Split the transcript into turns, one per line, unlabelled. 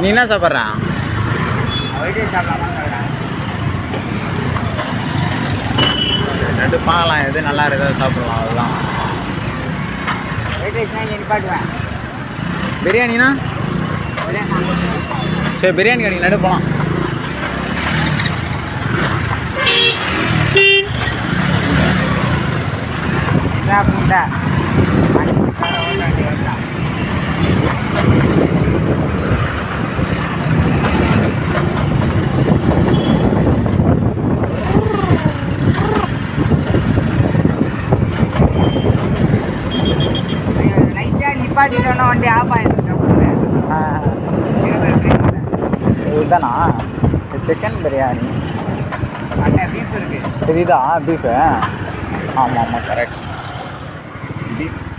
நீ என்ன சாப்பிட்ற?
ஒயிட் ரைஸ்
ரெண்டு பார்க்கலாம் எது நல்லா இருக்குதோ சாப்பிடலாம் அதெல்லாம்
ஒயிட்
பிரியாணினா? சரி பிரியாணி கடைக்கு நடு போகலாம்
லைட்டாக நிப்பாட்டிட்டோன்னா வண்டி ஆஃப் ஆயிடும்
இதுதானா சிக்கன் பிரியாணி
பீஃப் இருக்குது
இதுதான் பீஃபு ஆமாம் ஆமாம் கரெக்ட் பீஃப்